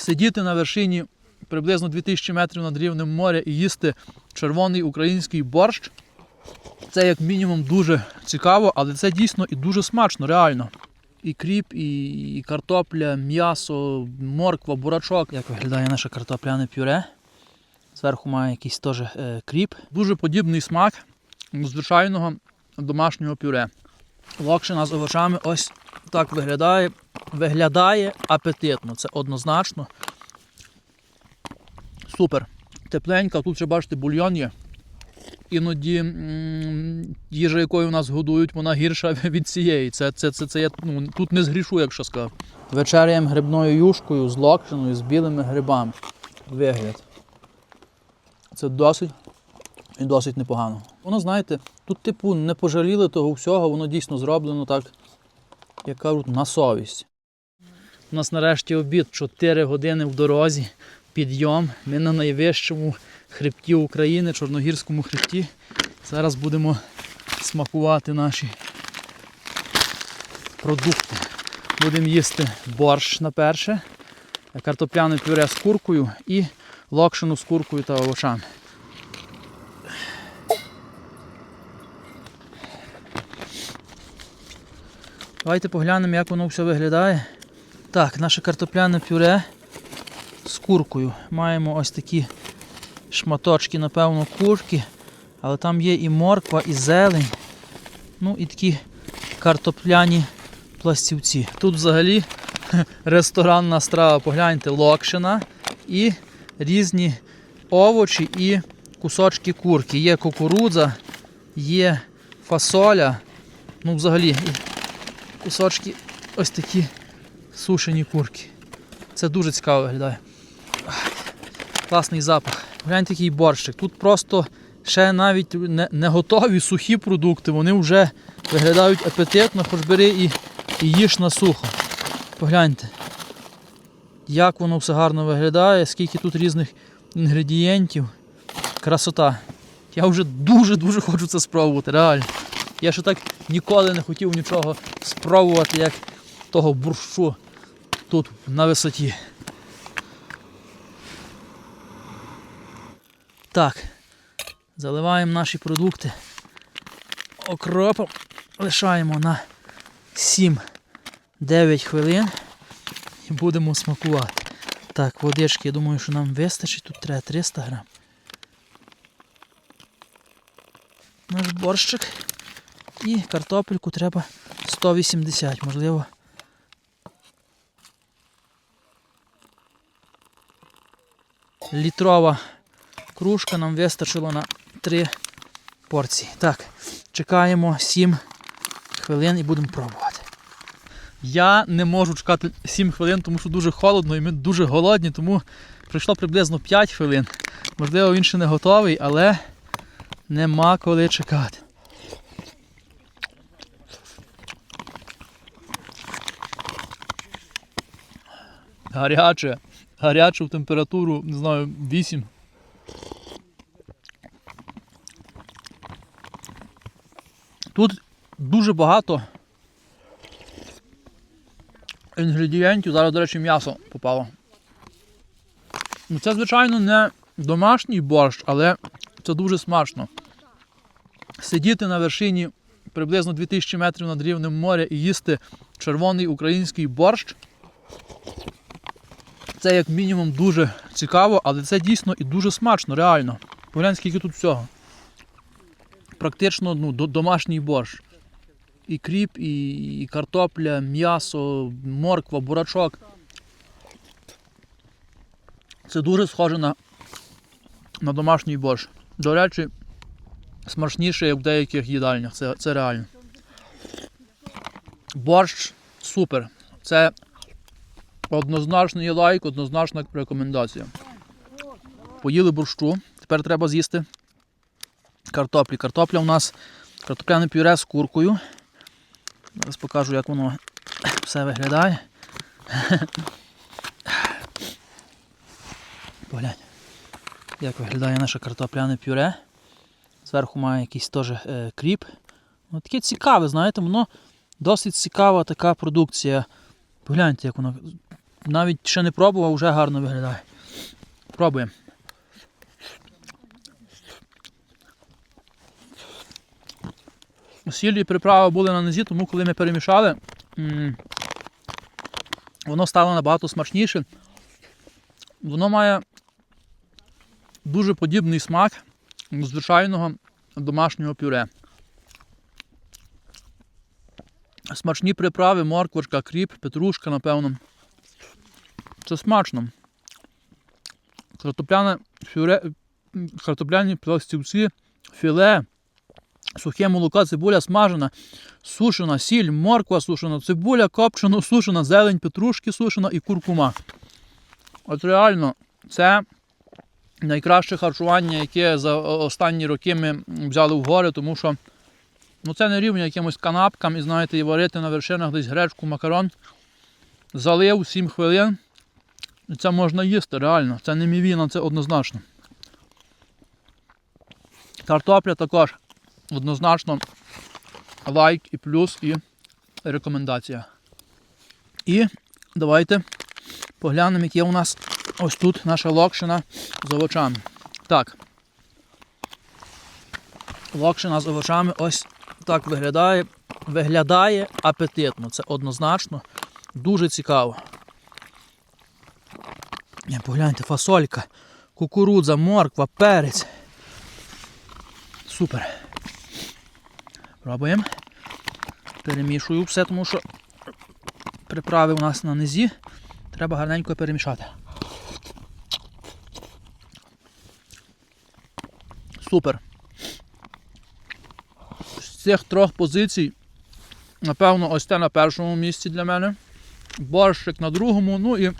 сидіти на вершині приблизно 2000 метрів над рівнем моря і їсти червоний український борщ. Це як мінімум дуже цікаво, але це дійсно і дуже смачно, реально. І кріп, і, картопля, м'ясо, морква, бурачок. Як виглядає наше картопляне пюре. Зверху має якийсь теж е, кріп. Дуже подібний смак до звичайного домашнього пюре. Локшина з овочами ось так виглядає. Виглядає апетитно, це однозначно. Супер. Тепленька, тут ще бачите, бульйон є. Іноді м, їжа, якою нас годують, вона гірша від цієї. Це, це, це, це я ну, тут не згрішу, якщо сказав. Вечеряємо грибною юшкою з локшиною, з білими грибами. Вигляд. Це досить і досить непогано. Воно, знаєте, тут, типу, не пожаліли того всього, воно дійсно зроблено так, як кажуть, на совість. У нас нарешті обід 4 години в дорозі, підйом. Ми на найвищому хребті України, Чорногірському хребті. Зараз будемо смакувати наші продукти. Будемо їсти борщ на перше, картопляне пюре з куркою і локшину з куркою та овочами. Давайте поглянемо, як воно все виглядає. Так, наше картопляне пюре з куркою. Маємо ось такі шматочки, напевно, курки, але там є і морква, і зелень. Ну і такі картопляні пластівці. Тут взагалі ресторанна страва, погляньте, локшина і різні овочі і кусочки курки. Є кукурудза, є фасоля. Ну, взагалі, кусочки ось такі сушені курки. Це дуже цікаво виглядає. Класний запах. Гляньте який борщик. Тут просто ще навіть не, не готові сухі продукти, вони вже виглядають апетитно, хоч бери і, і їж на сухо. Погляньте, як воно все гарно виглядає, скільки тут різних інгредієнтів. Красота. Я вже дуже-дуже хочу це спробувати, реально. Я ще так ніколи не хотів нічого спробувати, як того буршу тут на висоті. Так, заливаємо наші продукти окропом, лишаємо на 7-9 хвилин і будемо смакувати. Так, водички, я думаю, що нам вистачить, тут треба 300 грам. Наш борщик. І картопельку треба 180, можливо. Літрова кружка нам вистачило на 3 порції. Так, чекаємо 7 хвилин і будемо пробувати. Я не можу чекати 7 хвилин, тому що дуже холодно і ми дуже голодні, тому пройшло приблизно 5 хвилин. Можливо, він ще не готовий, але нема коли чекати. Гаряче. Гаряче в температуру, не знаю, 8. Тут дуже багато інгредієнтів. Зараз, до речі, м'ясо попало. Ну, Це, звичайно, не домашній борщ, але це дуже смачно. Сидіти на вершині приблизно 2000 метрів над рівнем моря і їсти червоний український борщ. Це як мінімум дуже цікаво, але це дійсно і дуже смачно, реально. Поглянь, скільки тут всього. Практично ну, домашній борщ. І кріп, і, і картопля, м'ясо, морква, бурачок. Це дуже схоже на, на домашній борщ. До речі, смачніше, як в деяких їдальнях. Це, це реально. Борщ супер. Це Однозначний лайк, однозначна рекомендація. Поїли борщу, тепер треба з'їсти картоплі. Картопля у нас картопляне пюре з куркою. Зараз покажу, як воно все виглядає. Поглянь, як виглядає наше картопляне пюре. Зверху має якийсь теж е, кріп. Ну, таке цікаве, знаєте, воно досить цікава така продукція. Погляньте, як воно навіть ще не пробував, вже гарно виглядає. Пробуємо. Сіль і приправи були на низі, тому коли ми перемішали, воно стало набагато смачніше. Воно має дуже подібний смак до звичайного домашнього пюре. Смачні приправи, морквочка, кріп, петрушка, напевно. Це смачно. Картопляне пюре, м, картопляні пластівці, філе, сухе молоко, цибуля смажена, сушена, сіль, морква сушена, цибуля копчена, сушена, зелень, петрушки сушена і куркума. От реально, це найкраще харчування, яке за останні роки ми взяли в гори, тому що ну, це не рівня якимось канапкам і знаєте, і варити на вершинах десь гречку, макарон. Залив 7 хвилин. Це можна їсти, реально. Це не мівіна, це однозначно. Картопля також однозначно лайк і плюс і рекомендація. І давайте поглянемо, яке у нас ось тут наша локшина з овочами. Так. Локшина з овочами ось так виглядає. Виглядає апетитно. Це однозначно дуже цікаво. Погляньте, фасолька, кукурудза, морква, перець. Супер. Пробуємо. Перемішую все, тому що приправи у нас на низі. Треба гарненько перемішати. Супер. З цих трьох позицій, напевно, ось те на першому місці для мене. Борщик на другому, ну і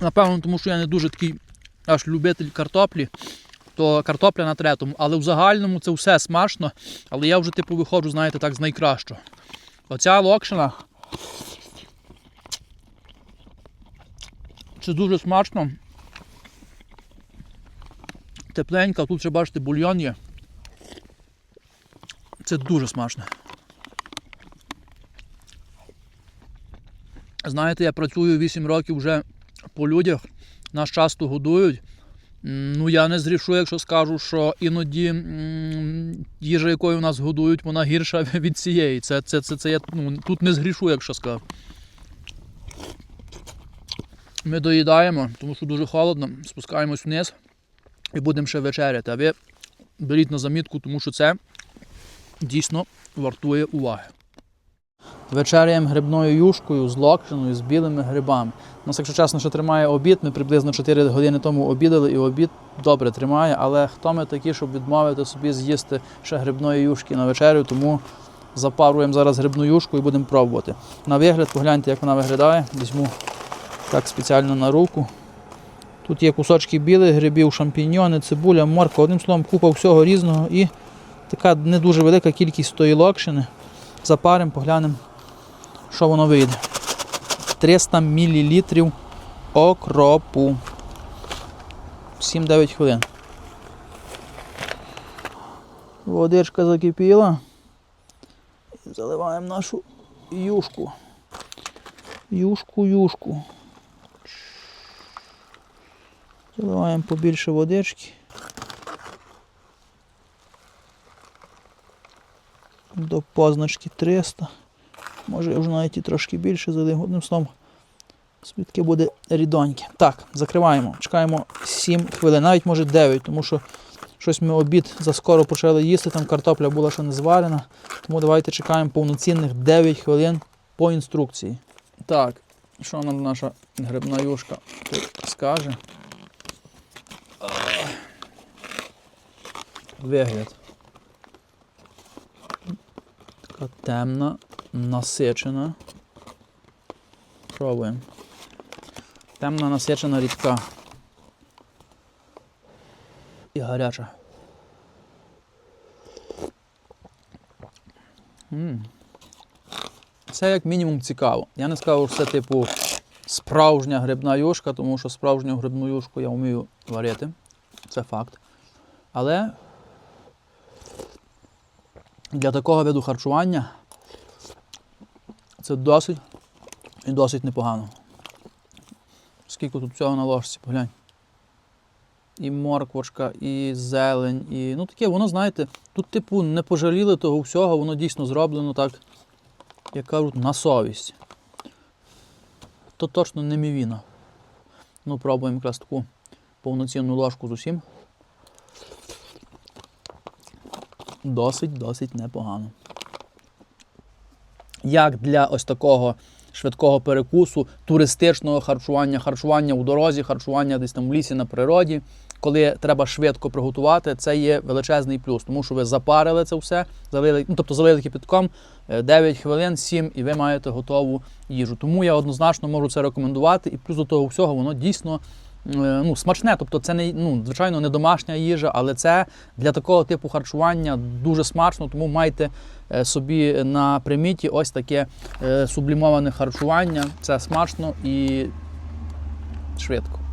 напевно, тому що я не дуже такий аж любитель картоплі, то картопля на третьому. Але в загальному це все смачно. Але я вже типу виходжу, знаєте, так з найкращого. Оця локшина. Це дуже смачно. Тепленька, тут ще бачите, бульйон є. Це дуже смачно. Знаєте, я працюю 8 років вже по людях, нас часто годують. Ну, я не зрішу, якщо скажу, що іноді їжа, якою нас годують, вона гірша від цієї. Це, це, це, це я ну, тут не згрішу, якщо скажу. Ми доїдаємо, тому що дуже холодно, спускаємось вниз і будемо ще вечеряти. А ви беріть на замітку, тому що це дійсно вартує уваги. Вечеряємо грибною юшкою з локшиною, з білими грибами. Нас, якщо чесно, ще тримає обід. Ми приблизно 4 години тому обідали, і обід добре тримає. Але хто ми такі, щоб відмовити собі з'їсти ще грибної юшки на вечерю, тому запаруємо зараз грибну юшку і будемо пробувати. На вигляд, погляньте, як вона виглядає. Візьму так спеціально на руку. Тут є кусочки білих грибів, шампіньйони, цибуля, морква. Одним словом, купа всього різного і така не дуже велика кількість тої локшини. Запаримо, поглянемо, що воно вийде. 300 мл окропу. 7-9 хвилин. Водичка закипіла. Заливаємо нашу юшку. Юшку, юшку. Заливаємо побільше водички. До позначки 300. Може я вже навіть і трошки більше залив. Одним словом, свідки буде рідоньке. Так, закриваємо. Чекаємо 7 хвилин, навіть може 9, тому що щось ми обід заскоро почали їсти, там картопля була ще не зварена. Тому давайте чекаємо повноцінних 9 хвилин по інструкції. Так, що нам наша грибна юшка тут скаже? Вигляд. Така темна, насичена. Пробуємо. Темна, насичена рідка. І гаряча. м Це як мінімум цікаво. Я не скажу, що це типу справжня грибна юшка, тому що справжню грибну юшку я вмію варити. Це факт. Але для такого виду харчування це досить і досить непогано. Скільки тут всього на ложці, поглянь. І морквочка, і зелень, і. Ну таке, воно, знаєте, тут, типу, не пожаліли того всього, воно дійсно зроблено так, як кажуть, на совість. То точно не мівіна. Ну, пробуємо якраз таку повноцінну ложку з усім. Досить, досить непогано. Як для ось такого швидкого перекусу, туристичного харчування, харчування у дорозі, харчування десь там в лісі на природі, коли треба швидко приготувати, це є величезний плюс, тому що ви запарили це все, залили, ну, тобто залили кипятком е, 9 хвилин, 7, і ви маєте готову їжу. Тому я однозначно можу це рекомендувати, і плюс до того всього воно дійсно е, ну, смачне. Тобто це не ну, звичайно не домашня їжа, але це для такого типу харчування дуже смачно, тому майте е, собі на приміті ось таке е, сублімоване харчування. Це смачно і швидко.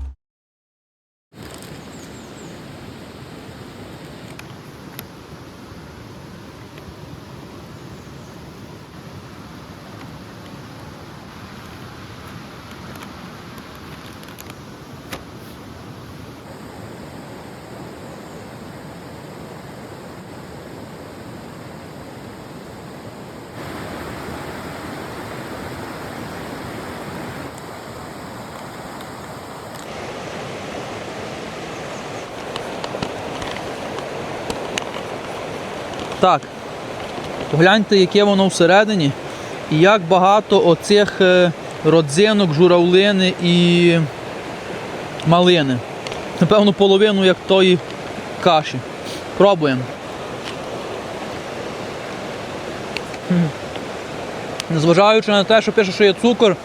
Так, погляньте, яке воно всередині, і як багато оцих е, родзинок, журавлини і малини. Напевно, половину як тої каші. Пробуємо. Незважаючи на те, що пише, що є цукор,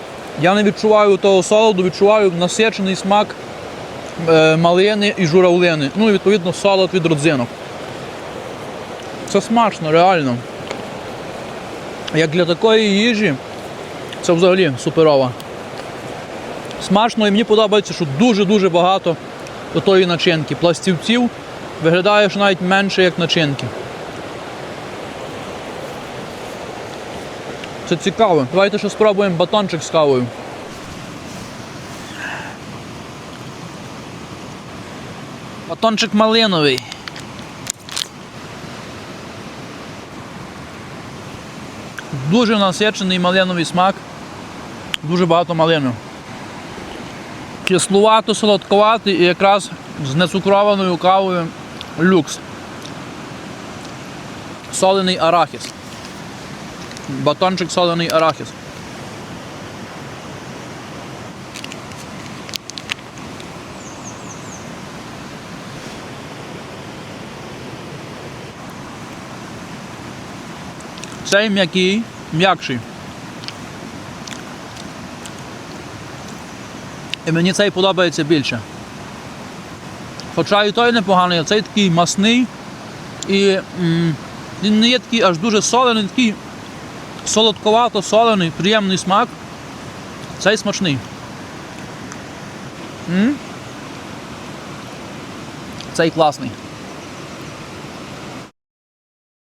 я не відчуваю того солоду, відчуваю насичений смак е, малини і журавлини. Ну і відповідно солод від родзинок. Це смачно, реально. Як для такої їжі, це взагалі суперово. Смачно і мені подобається, що дуже-дуже багато до тої начинки. Пластівців виглядає, що навіть менше як начинки. Це цікаво. Давайте ще спробуємо батончик з кавою. Батончик малиновий. Дуже насичений малиновий смак. Дуже багато малини. Кислувато, солодковатий і якраз з нецукрованою кавою люкс. Солений арахіс. Батончик солений арахіс. Цей м'який, м'якший. І мені цей подобається більше. Хоча і той непоганий, а цей такий масний і м, він не є такий аж дуже солений, такий солодковато солений, приємний смак. Цей смачний. М? Цей класний.